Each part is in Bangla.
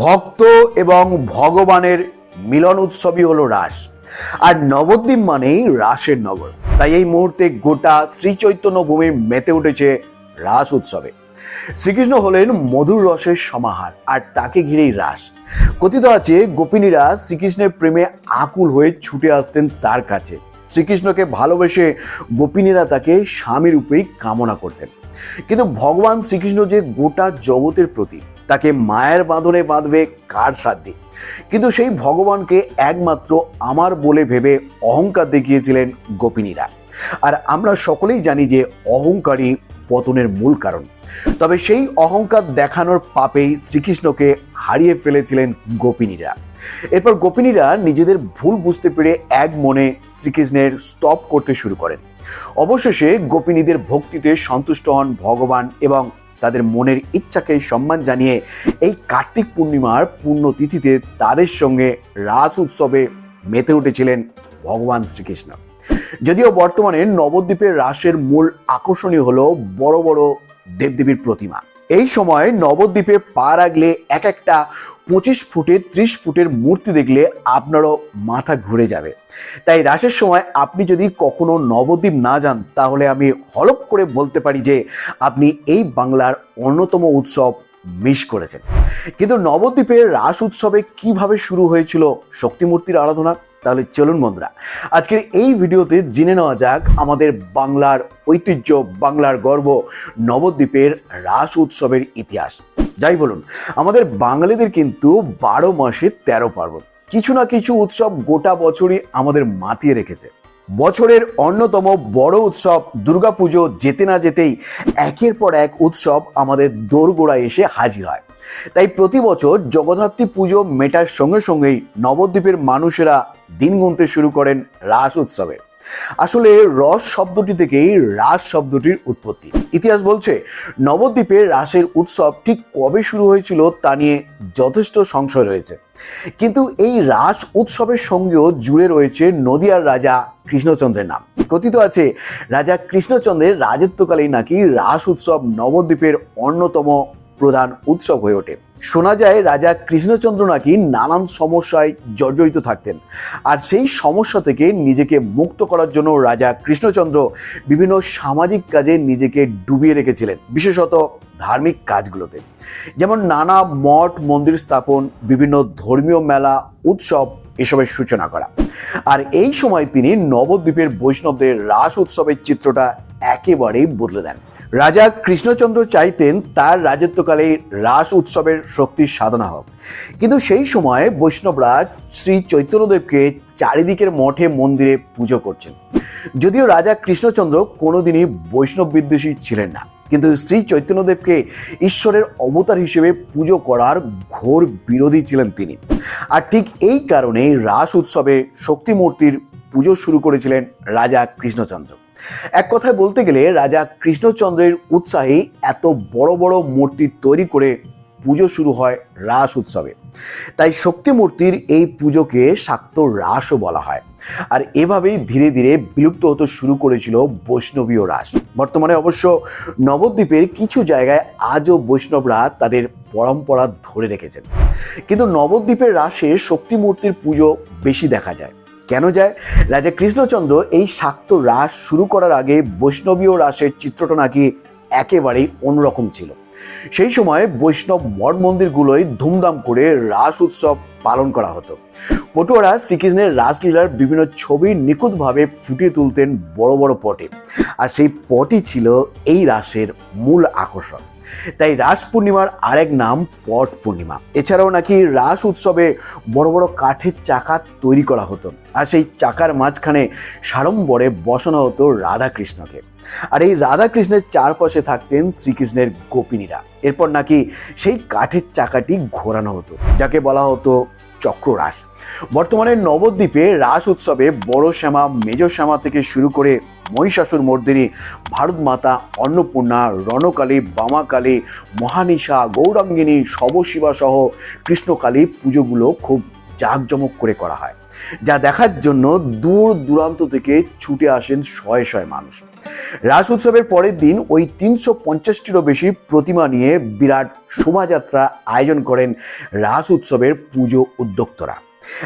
ভক্ত এবং ভগবানের মিলন উৎসবই হলো রাস। আর নবদ্বীপ মানেই রাসের নগর। তাই এই মুহূর্তে গোটা শ্রী চৈতন্য ভূমি মেতে উঠেছে রাস উৎসবে। শ্রীকৃষ্ণ হলেন মধুর রসের সমাহার, আর তাকে ঘিরেই রাস। কথিত আছে, গোপিনীরা শ্রীকৃষ্ণের প্রেমে আকুল হয়ে ছুটে আসতেন তার কাছে। শ্রীকৃষ্ণকে ভালোবেসে গোপিনীরা তাকে স্বামী রূপেই কামনা করতেন। কিন্তু ভগবান শ্রীকৃষ্ণ যে গোটা জগতের প্রতি তাকে মায়ের বাঁধনে বাঁধবে কার সাধ্যে কিন্তু সেই ভগবানকে একমাত্র আমার বলে ভেবে অহংকার দেখিয়েছিলেন গোপিনীরা আর আমরা সকলেই জানি যে অহংকারই পতনের মূল কারণ। তবে সেই অহংকার দেখানোর পাপেই শ্রীকৃষ্ণকে হারিয়ে ফেলেছিলেন গোপিনীরা এরপর গোপিনীরা নিজেদের ভুল বুঝতে পেরে এক মনে শ্রীকৃষ্ণের স্তব করতে শুরু করেন। অবশেষে গোপিনীদের ভক্তিতে সন্তুষ্ট হন ভগবান এবং তাদের মনের ইচ্ছাকে সম্মান জানিয়ে এই কার্তিক পূর্ণিমার পুণ্যতিথিতে তাদের সঙ্গে রাজ উৎসবে মেতে উঠেছিলেন ভগবান শ্রীকৃষ্ণ। যদিও বর্তমানে নবদ্বীপের রাসের মূল আকর্ষণই হলো বড় বড় দেবদেবীর প্রতিমা। এই সময় নবদ্বীপে পা রাখলে এক একটা পঁচিশ ফুটের, ত্রিশ ফুটের মূর্তি দেখলে আপনারও মাথা ঘুরে যাবে। তাই রাসের সময় আপনি যদি কখনো নবদ্বীপ না যান, তাহলে আমি হলপ করে বলতে পারি যে আপনি এই বাংলার অন্যতম উৎসব মিস করেছেন। কিন্তু নবদ্বীপের রাস উৎসবে কীভাবে শুরু হয়েছিল শক্তিমূর্তির আরাধনা? তাহলে চলুন বন্ধুরা, আজকের এই ভিডিওতে জেনে নেওয়া যাক আমাদের বাংলার ঐতিহ্য, বাংলার গর্ব, নবদ্বীপের রাস উৎসবের ইতিহাস। যাই বলুন, আমাদের বাঙালিদের কিন্তু বারো মাসে তেরো পার্বণ। কিছু না কিছু উৎসব গোটা বছরই আমাদের মাতিয়ে রেখেছে। বছরের অন্যতম বড় উৎসব দুর্গাপুজো যেতে না যেতেই একের পর এক উৎসব আমাদের দোরগোড়ায় এসে হাজির হয়। তাই প্রতি বছর জগদ্ধাত্রী পুজো মেটার সঙ্গে সঙ্গেই নবদ্বীপের মানুষেরা দিন গুনতে শুরু করেন রাস উৎসবে। আসলে রস শব্দটি থেকেই রাস শব্দটির উৎপত্তি। ইতিহাস বলছে, নবদ্বীপে রাসের উৎসব ঠিক কবে শুরু হয়েছিল তা নিয়ে যথেষ্ট সংশয় রয়েছে। কিন্তু এই রাস উৎসবের সঙ্গেও জুড়ে রয়েছে নদিয়ার রাজা কৃষ্ণচন্দ্রের নাম। কথিত আছে, রাজা কৃষ্ণচন্দ্রের রাজত্বকালেই নাকি রাস উৎসব নবদ্বীপের অন্যতম প্রধান উৎসব হয়ে ওঠে। শোনা যায় রাজা কৃষ্ণচন্দ্র নাকি নানান সমস্যায় জর্জরিত থাকতেন। আর সেই সমস্যা থেকে নিজেকে মুক্ত করার জন্য রাজা কৃষ্ণচন্দ্র বিভিন্ন সামাজিক কাজে নিজেকে ডুবিয়ে রেখেছিলেন, বিশেষত ধার্মিক কাজগুলোতে। যেমন নানা মঠ, মন্দির স্থাপন, বিভিন্ন ধর্মীয় মেলা, উৎসব এসবের সূচনা করা। আর এই সময় তিনি নবদ্বীপের বৈষ্ণবদের রাস উৎসবের চিত্রটা একেবারেই বদলে দেন। রাজা কৃষ্ণচন্দ্র চাইতেন তার রাজত্বকালে রাস উৎসবের শক্তির সাধনা হোক। কিন্তু সেই সময় বৈষ্ণবরা শ্রী চৈতন্যদেবকে চারিদিকের মঠে মন্দিরে পুজো করছেন। যদিও রাজা কৃষ্ণচন্দ্র কোনোদিনই বৈষ্ণব বিদ্বেষী ছিলেন না। কিন্তু শ্রী চৈতন্যদেবকে ঈশ্বরের অবতার হিসেবে পুজো করার ঘোর বিরোধী ছিলেন তিনি। আর ঠিক এই কারণেই রাস উৎসবে শক্তি মূর্তির পুজো শুরু করেছিলেন রাজা কৃষ্ণচন্দ্র। এক কথায় বলতে গেলে রাজা কৃষ্ণচন্দ্রের উৎসাহে এত বড় বড় মূর্তি তৈরি করে পুজো শুরু হয় রাস উৎসবে। তাই শক্তি মূর্তির এই পুজোকে শাক্ত রাসও বলা হয়। আর এভাবেই ধীরে ধীরে বিলুপ্ত হতে শুরু করেছিল বৈষ্ণবীয় রাস। বর্তমানে অবশ্য নবদ্বীপের কিছু জায়গায় আজও বৈষ্ণবরা তাদের পরম্পরা ধরে রেখেছেন। কিন্তু নবদ্বীপের রাসে শক্তি মূর্তির পুজো বেশি দেখা যায়। কেন যায়? রাজা কৃষ্ণচন্দ্র এই শাক্ত রাস শুরু করার আগে বৈষ্ণবীয় রাসের চিত্রটা নাকি একেবারেই অন্যরকম ছিল। সেই সময় বৈষ্ণব মঠ মন্দিরগুলোয় ধুমধাম করে রাস উৎসব পালন করা হতো। পটুয়ারা শ্রীকৃষ্ণের রাসলীলার বিভিন্ন ছবি নিখুঁতভাবে ফুটিয়ে তুলতেন বড় বড় পটে। আর সেই পটই ছিল এই রাসের মূল আকর্ষণ। তাই রাস পূর্ণিমার আরেক নাম পট পূর্ণিমা। এছাড়াও নাকি রাস উৎসবে বড় বড় কাঠের চাকা তৈরি করা হতো আর সেই চাকার মাঝখানে সাড়ম্বরে বসানো হতো রাধাকৃষ্ণকে। আর এই রাধাকৃষ্ণের চারপাশে থাকতেন শ্রীকৃষ্ণের গোপিনীরা। এরপর নাকি সেই কাঠের চাকাটি ঘোরানো হতো, যাকে বলা হতো চক্ররাস বর্তমানে নবদ্বীপে রাস উৎসবে বড় শ্যামা মেজ শ্যামা থেকে শুরু করে মহিষাসুর মর্দিনী ভারত মাতা অন্নপূর্ণা, রণকালী, বামাকালী, মহানিশা, গৌরাঙ্গিনী শবশিবা সহ কৃষ্ণকালী পুজোগুলো খুব জাঁকজমক করে করা হয়। যা দেখার জন্য দূর দূরান্ত থেকে ছুটে আসেন শয়ে শয়ে মানুষ। রাস উৎসবের পরের দিন ওই তিনশো পঞ্চাশটিরও বেশি প্রতিমা নিয়ে বিরাট শোভাযাত্রা আয়োজন করেন রাস উৎসবের পুজো উদ্যোক্তরা।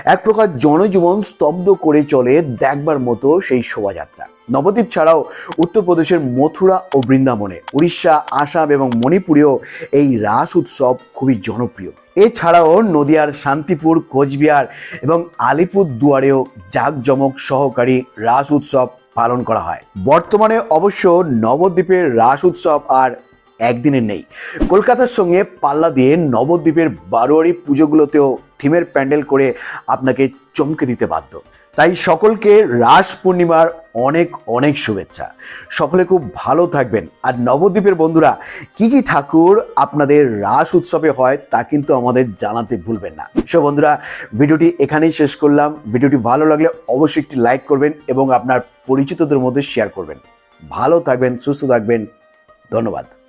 এক প্রকার জনজীবন স্তব্ধ করে চলে দেখবার মতো সেই শোভাযাত্রা। নবদ্বীপ ছাড়াও উত্তরপ্রদেশের মথুরা ও বৃন্দাবনে, উড়িষ্যা, আসাম এবং মণিপুরেও এই রাস উৎসব খুবই জনপ্রিয়। এছাড়াও নদিয়ার শান্তিপুর, কোচবিহার এবং আলিপুর দুয়ারেও জাঁকজমক সহকারী রাস উৎসব পালন করা হয়। বর্তমানে অবশ্য নবদ্বীপের রাস উৎসব আর একদিনের নেই। কলকাতার সঙ্গে পাল্লা দিয়ে নবদ্বীপের বারোয়ারি পুজোগুলোতেও থিমের প্যান্ডেল করে আপনাকে চমকে দিতে বাধ্য। তাই সকলকে রাস পূর্ণিমার অনেক অনেক শুভেচ্ছা। সকলে খুব ভালো থাকবেন। আর নবদ্বীপের বন্ধুরা, কি কি ঠাকুর আপনাদের রাস উৎসবে হয় তা কিন্তু আমাদের জানাতে ভুলবেন না। সো বন্ধুরা, ভিডিওটি এখানেই শেষ করলাম। ভিডিওটি ভালো লাগলে অবশ্যই একটি লাইক করবেন এবং আপনার পরিচিতদের মধ্যে শেয়ার করবেন। ভালো থাকবেন, সুস্থ থাকবেন। ধন্যবাদ।